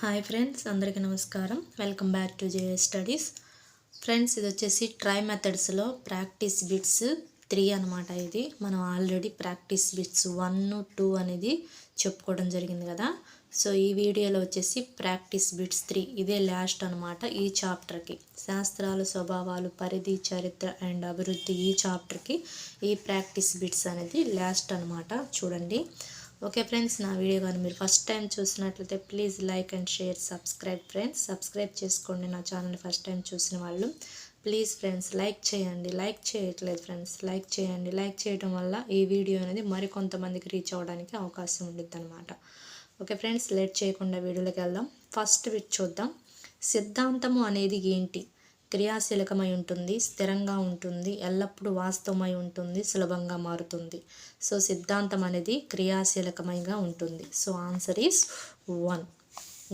Hi friends అందరికీ నమస్కారం. Welcome back to J studies friends ఇది వచ్చేసి ట్రై మెథడ్స్లో ప్రాక్టీస్ బిట్స్ త్రీ అనమాట ఇది. మనం already practice bits one two అనేది చెప్పుకోవడం జరిగింది కదా. సో ఈ వీడియోలో వచ్చేసి ప్రాక్టీస్ బిట్స్ త్రీ ఇదే లాస్ట్ అనమాట ఈ చాప్టర్కి శాస్త్రాలు స్వభావాలు పరిధి చరిత్ర అండ్ అభివృద్ధి ఈ చాప్టర్కి ఈ ప్రాక్టీస్ బిట్స్ అనేది లాస్ట్ అనమాట చూడండి. ఓకే ఫ్రెండ్స్ నా వీడియో కానీ మీరు ఫస్ట్ టైం చూసినట్లయితే please like and share subscribe friends. Subscribe చేసుకోండి నా ఛానల్ ఫస్ట్ టైం చూసిన వాళ్ళు. ప్లీజ్ ఫ్రెండ్స్ లైక్ చేయండి. లైక్ చేయట్లేదు ఫ్రెండ్స్ లైక్ చేయండి. లైక్ చేయడం వల్ల ఈ వీడియో అనేది మరికొంతమందికి రీచ్ అవ్వడానికి అవకాశం ఉండిద్ది అనమాట ఓకే ఫ్రెండ్స్ లేట్ చేయకుండా వీడియోలోకి వెళ్దాం. ఫస్ట్ బిట్ చూద్దాం. సిద్ధాంతము అనేది ఏంటి? క్రియాశీలకమై ఉంటుంది స్థిరంగా ఉంటుంది ఎల్లప్పుడూ వాస్తవమై ఉంటుంది సులభంగా మారుతుంది. సో సిద్ధాంతం అనేది క్రియాశీలకమైగా ఉంటుంది. So answer is one.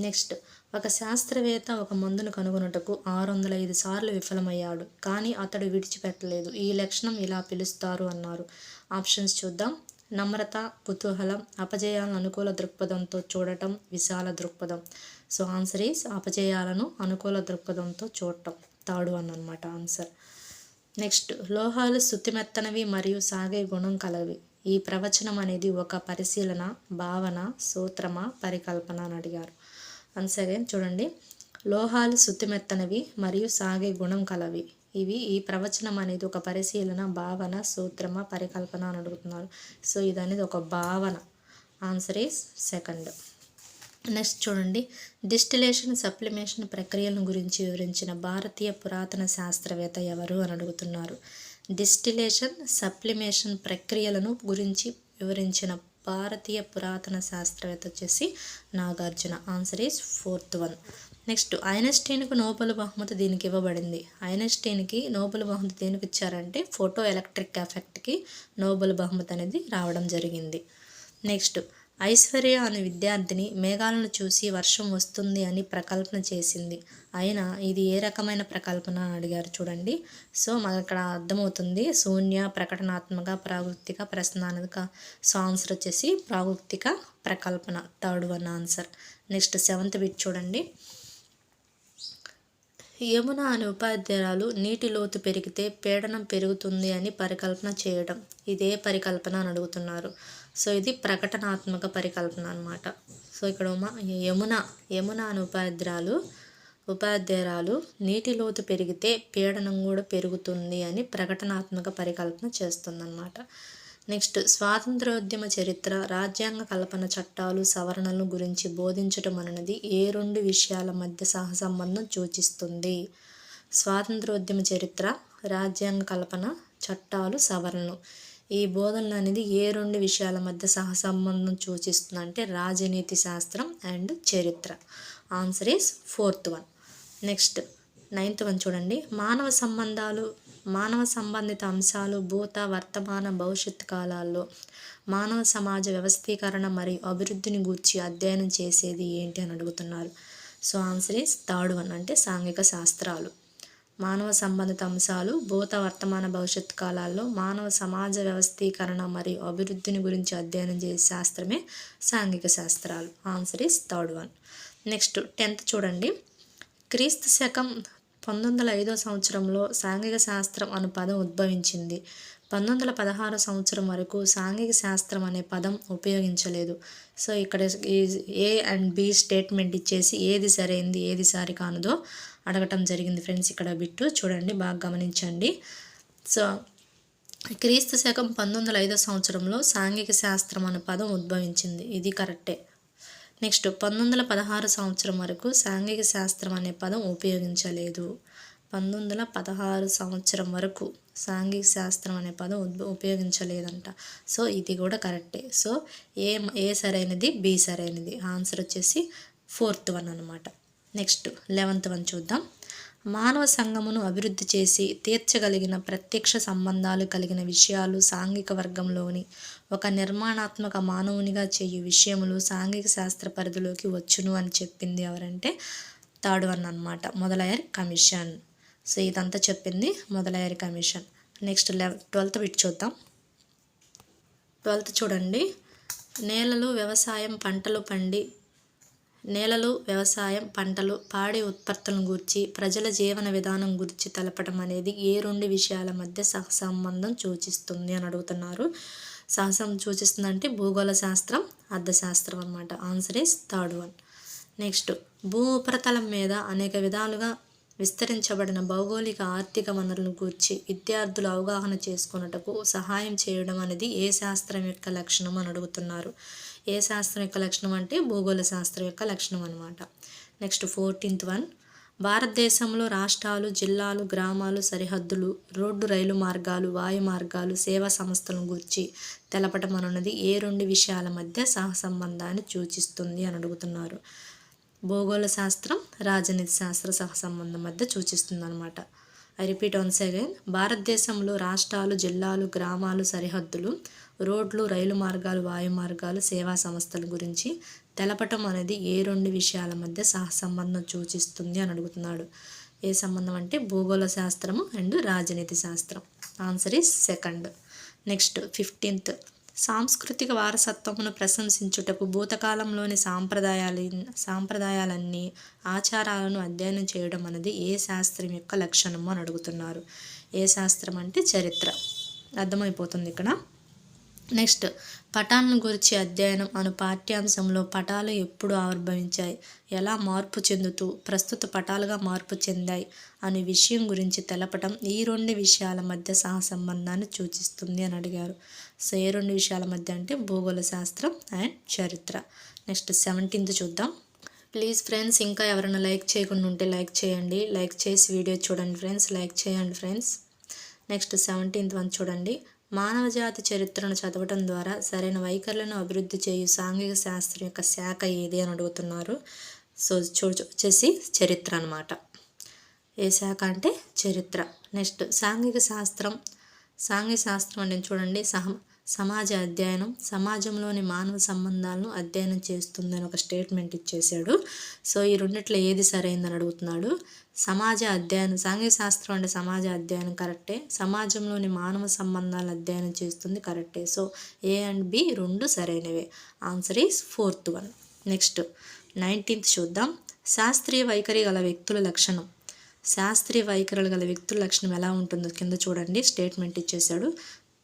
Next ఒక శాస్త్రవేత్త ఒక మందును కనుగొనుటకు ఆరు వందల ఐదు సార్లు విఫలమయ్యాడు కానీ అతడు విడిచిపెట్టలేదు. ఈ లక్షణం ఇలా పిలుస్తారు అన్నారు. ఆప్షన్స్ చూద్దాం. నమ్రత కుతూహలం అపజయాలను అనుకూల దృక్పథంతో చూడటం విశాల దృక్పథం. సో ఆన్సర్ ఈస్ అపజయాలను అనుకూల దృక్పథంతో చూడటం. తాడు వన్ అనమాట ఆన్సర్. నెక్స్ట్ లోహాలు శుతిమెత్తనవి మరియు సాగే గుణం కలవి. ఈ ప్రవచనం అనేది ఒక పరిశీలన భావన సూత్రమ పరికల్పన అని అడిగారు. వన్స్ అగైన్ చూడండి. లోహాలు శుతిమెత్తనవి మరియు సాగే గుణం కలవి. ఇవి ఈ ప్రవచనం అనేది ఒక పరిశీలన భావన సూత్రమ పరికల్పన అని అడుగుతున్నారు. సో ఇది అనేది ఒక భావన. Answer is second. నెక్స్ట్ చూడండి. డిస్టిలేషన్ సప్లిమేషన్ ప్రక్రియలను గురించి వివరించిన భారతీయ పురాతన శాస్త్రవేత్త ఎవరు అని అడుగుతున్నారు. డిస్టిలేషన్ సప్లిమేషన్ ప్రక్రియలను గురించి వివరించిన భారతీయ పురాతన శాస్త్రవేత్త వచ్చేసి Nagarjuna. Answer is fourth one next ఐనస్టీన్కు Nobel బహుమతి దీనికి ఇవ్వబడింది. ఐనస్టీన్కి నోబెల్ బహుమతి దేనికి ఇచ్చారంటే ఫోటో ఎలక్ట్రిక్ ఎఫెక్ట్కి నోబెల్ బహుమతి అనేది రావడం జరిగింది. నెక్స్ట్ ఐశ్వర్య అనే విద్యార్థిని మేఘాలను చూసి వర్షం వస్తుంది అని ప్రకల్పన చేసింది. అయినా ఇది ఏ రకమైన ప్రకల్పన అడిగారు చూడండి. సో మనకు ఇక్కడ అర్థమవుతుంది. శూన్య ప్రకటనాత్మక ప్రావృత్తిక ప్రశ్నాత్మక సో ఆన్సర్ వచ్చేసి ప్రావృత్తిక ప్రకల్పన third one answer. Next seventh bit చూడండి. యమున అనే ఉపాధ్యాయురాలు నీటి లోతు పెరిగితే పీడనం పెరుగుతుంది అని పరికల్పన చేయడం. ఇదే పరికల్పన అని అడుగుతున్నారు. సో ఇది ప్రకటనాత్మక పరికల్పన అనమాట సో ఇక్కడ ఉమా యమున యమున అని ఉపాధ్యాయులు ఉపాధ్యాయురాలు నీటి లోతు పెరిగితే పీడనం కూడా పెరుగుతుంది అని ప్రకటనాత్మక పరికల్పన చేస్తుందన్నమాట. నెక్స్ట్ స్వాతంత్రోద్యమ చరిత్ర రాజ్యాంగ కల్పన చట్టాలు సవరణలు గురించి బోధించటం అనేది ఏ రెండు విషయాల మధ్య సహసంబంధం సూచిస్తుంది? స్వాతంత్రోద్యమ చరిత్ర రాజ్యాంగ కల్పన చట్టాలు సవరణలు. ఈ బోధనలు అనేది ఏ రెండు విషయాల మధ్య సహసంబంధం సూచిస్తుంది అంటే రాజనీతి శాస్త్రం అండ్ చరిత్ర. Answer is fourth one next ninth one చూడండి. మానవ సంబంధాలు మానవ సంబంధిత అంశాలు భూత వర్తమాన భవిష్యత్ కాలాల్లో మానవ సమాజ వ్యవస్థీకరణ మరియు అభివృద్ధిని గూర్చి అధ్యయనం చేసేది ఏంటి అని అడుగుతున్నారు. So answer is third one అంటే సాంఘిక శాస్త్రాలు. మానవ సంబంధిత అంశాలు భూత వర్తమాన భవిష్యత్ కాలాల్లో మానవ సమాజ వ్యవస్థీకరణ మరియు అభివృద్ధిని గురించి అధ్యయనం చేసే శాస్త్రమే సాంఘిక శాస్త్రాలు. Answer is third one next tenth చూడండి. క్రీస్తు శకం పంతొమ్మిది వందల ఐదో సంవత్సరంలో సాంఘిక శాస్త్రం అను పదం ఉద్భవించింది. పంతొమ్మిది వందల పదహారు సంవత్సరం వరకు సాంఘిక శాస్త్రం అనే పదం ఉపయోగించలేదు. సో ఇక్కడ ఏ అండ్ బి స్టేట్మెంట్ ఇచ్చేసి ఏది సరైంది ఏది సరి కానుదో అడగటం జరిగింది ఫ్రెండ్స్ ఇక్కడ బిట్టు. చూడండి బాగా గమనించండి. సో క్రీస్తు శకం పంతొమ్మిది వందల ఐదో సంవత్సరంలో సాంఘిక శాస్త్రం అనే పదం ఉద్భవించింది. ఇది కరెక్టే. నెక్స్ట్ పంతొమ్మిది వందల పదహారు సంవత్సరం వరకు సాంఘిక శాస్త్రం అనే పదం ఉపయోగించలేదు. పంతొమ్మిది వందల పదహారు సంవత్సరం వరకు సాంఘిక శాస్త్రం అనే పదం ఉపయోగించలేదంట. సో ఇది కూడా కరెక్టే. సో ఏ ఏ సరైనది? బి సరైనది. ఆన్సర్ వచ్చేసి ఫోర్త్ వన్ అనమాట నెక్స్ట్ లెవెంత్ వన్ చూద్దాం. మానవ సంఘమును అభివృద్ధి చేసి తీర్చగలిగిన ప్రత్యక్ష సంబంధాలు కలిగిన విషయాలు సాంఘిక వర్గంలోని ఒక నిర్మాణాత్మక మానవునిగా చేయు విషయములు సాంఘిక శాస్త్ర పరిధిలోకి వచ్చును అని చెప్పింది ఎవరంటే థర్డ్ వన్ అనమాట మొదలయ్యారు కమిషన్. సో ఇదంతా చెప్పింది మొదలయ్యారు commission. Next eleven twelfth bit చూద్దాం. ట్వెల్త్ చూడండి. నేలలు వ్యవసాయం పంటలు పండి నేలలు వ్యవసాయం పంటలు పాడి ఉత్పత్తులను గూర్చి ప్రజల జీవన విధానం గురించి తెలపడం అనేది ఏ రెండు విషయాల మధ్య సహసంబంధం సూచిస్తుంది అని అడుగుతున్నారు. సహసం సూచిస్తుందంటే భూగోళ శాస్త్రం అర్థశాస్త్రం అనమాట answer is third one next భూ ఉపరితలం మీద అనేక విధాలుగా విస్తరించబడిన భౌగోళిక ఆర్థిక వనరులను గూర్చి విద్యార్థులు అవగాహన చేసుకున్నటకు సహాయం చేయడం అనేది ఏ శాస్త్రం యొక్క లక్షణం అని అడుగుతున్నారు. ఏ శాస్త్రం యొక్క లక్షణం అంటే భూగోళ శాస్త్రం యొక్క లక్షణం అనమాట నెక్స్ట్ ఫోర్టీన్త్ వన్ భారతదేశంలో రాష్ట్రాలు జిల్లాలు గ్రామాలు సరిహద్దులు రోడ్డు రైలు మార్గాలు వాయు మార్గాలు సేవా సంస్థలను గురించి తెలపటం అనున్నది. ఏ రెండు విషయాల మధ్య సహసంబంధాన్ని సూచిస్తుంది అని అడుగుతున్నారు. భూగోళ శాస్త్రం రాజనీతి శాస్త్ర సహసంబంధం మధ్య సూచిస్తుంది అనమాట ఐ రిపీట్ వన్స్ అగైన్ భారతదేశంలో రాష్ట్రాలు జిల్లాలు గ్రామాలు సరిహద్దులు రోడ్లు రైలు మార్గాలు వాయు మార్గాలు సేవా సంస్థల గురించి తెలపటం అనేది ఏ రెండు విషయాల మధ్య సహసంబంధం సూచిస్తుంది అని అడుగుతున్నాడు. ఏ సంబంధం అంటే భూగోళ శాస్త్రము అండ్ రాజనీతి శాస్త్రం. Answer is second. Next fifteenth. సాంస్కృతిక వారసత్వమును ప్రశంసించుటకు భూతకాలంలోని సాంప్రదాయాలు సాంప్రదాయాలన్నీ ఆచారాలను అధ్యయనం చేయడం అనేది ఏ శాస్త్రం యొక్క లక్షణము అని అడుగుతున్నారు. ఏ శాస్త్రం అంటే చరిత్ర. అర్థమైపోతుంది ఇక్కడ? నెక్స్ట్ పటాలను గురించి అధ్యయనం అను పాఠ్యాంశంలో పటాలు ఎప్పుడు ఆవిర్భవించాయి. ఎలా మార్పు చెందుతూ ప్రస్తుత పటాలుగా మార్పు చెందాయి అనే విషయం గురించి తెలపటం ఈ రెండు విషయాల మధ్య సహసంబంధాన్ని సూచిస్తుంది అని అడిగారు. సో ఏ రెండు విషయాల మధ్య అంటే భూగోళ శాస్త్రం అండ్ చరిత్ర. నెక్స్ట్ సెవెంటీన్త్ చూద్దాం. ప్లీజ్ ఫ్రెండ్స్ ఇంకా ఎవరైనా లైక్ చేయకుండా ఉంటే లైక్ చేయండి. లైక్ చేసి వీడియో చూడండి ఫ్రెండ్స్. లైక్ చేయండి ఫ్రెండ్స్. నెక్స్ట్ సెవెంటీన్త్ వన్ చూడండి. మానవజాతి చరిత్రను చదవటం ద్వారా సరైన వైఖరులను అభివృద్ధి చేయు సాంఘిక శాస్త్రం యొక్క శాఖ ఏది అని అడుగుతున్నారు. సో చూ వచ్చేసి చరిత్ర అనమాట ఏ శాఖ అంటే చరిత్ర. నెక్స్ట్ సాంఘిక శాస్త్రం. సాంఘిక శాస్త్రం అంటే చూడండి సహ సమాజ అధ్యయనం సమాజంలోని మానవ సంబంధాలను అధ్యయనం చేస్తుందని ఒక స్టేట్మెంట్ ఇచ్చేసాడు సో ఈ రెండిట్లో ఏది సరైందని అడుగుతున్నాడు? సమాజ అధ్యయనం సాంఘిక శాస్త్రం అంటే సమాజ అధ్యయనం కరెక్టే. సమాజంలోని మానవ సంబంధాలను అధ్యయనం చేస్తుంది కరెక్టే. సో ఏ అండ్ బి రెండు సరైనవే. Answer is fourth one. Next nineteenth చూద్దాం. శాస్త్రీయ వైఖరి గల వ్యక్తుల లక్షణం. శాస్త్రీయ వైఖరులు గల వ్యక్తుల లక్షణం ఎలా ఉంటుందో కింద చూడండి. స్టేట్మెంట్ ఇచ్చేశాడు.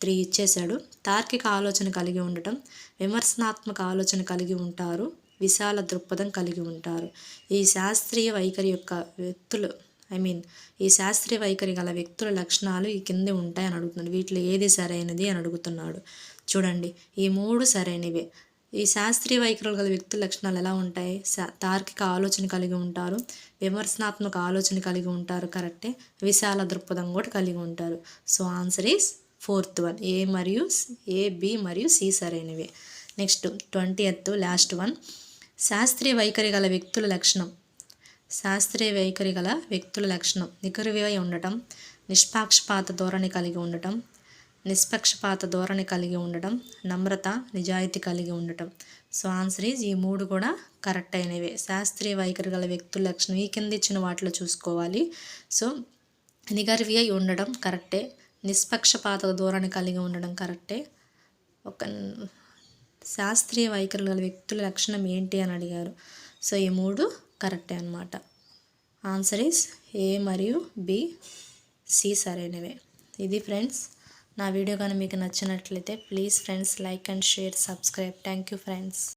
త్రీ ఇచ్చేశాడు. తార్కిక ఆలోచన కలిగి ఉండటం విమర్శనాత్మక ఆలోచన కలిగి ఉంటారు విశాల దృక్పథం కలిగి ఉంటారు. ఈ శాస్త్రీయ వైఖరి యొక్క వ్యక్తులు ఐ మీన్ ఈ శాస్త్రీయ వైఖరి గల వ్యక్తుల లక్షణాలు ఈ కింద ఉంటాయని అడుగుతున్నాడు. వీటిలో ఏది సరైనది అని అడుగుతున్నాడు. చూడండి ఈ మూడు సరైనవే. ఈ శాస్త్రీయ వైఖరులు గల వ్యక్తుల లక్షణాలు ఎలా ఉంటాయి? తార్కిక ఆలోచన కలిగి ఉంటారు విమర్శనాత్మక ఆలోచన కలిగి ఉంటారు కరెక్టే. విశాల దృక్పథం కూడా కలిగి ఉంటారు. So answer is fourth one. A మరియు ఏ బి మరియు సి సరైనవి. Next twentieth last one. శాస్త్రీయ వైఖరి గల వ్యక్తుల లక్షణం. శాస్త్రీయ వైఖరి గల వ్యక్తుల లక్షణం. నికరువై ఉండటం నిష్పాక్షపాత ధోరణి కలిగి ఉండటం నిష్పక్షపాత ధోరణి కలిగి ఉండటం నమ్రత నిజాయితీ కలిగి ఉండటం. సో ఆన్సర్ ఈజ్ ఈ మూడు కూడా కరెక్ట్ అయినవే. శాస్త్రీయ వైఖరి గల వ్యక్తుల లక్షణం. ఈ కింద ఇచ్చిన వాటిలో చూసుకోవాలి. సో నిగర్వి అయి ఉండడం కరెక్టే. నిష్పక్షపాత ధోరణి కలిగి ఉండడం కరెక్టే. ఒక శాస్త్రీయ వైఖరులు గల వ్యక్తుల లక్షణం ఏంటి అని అడిగారు. సో ఈ మూడు కరెక్టే అనమాట ఆన్సర్ ఈస్ ఏ మరియు బి సి సరైనవే. ఇది ఫ్రెండ్స్ నా వీడియో కానీ మీకు నచ్చినట్లయితే please friends like and share subscribe. Thank you friends.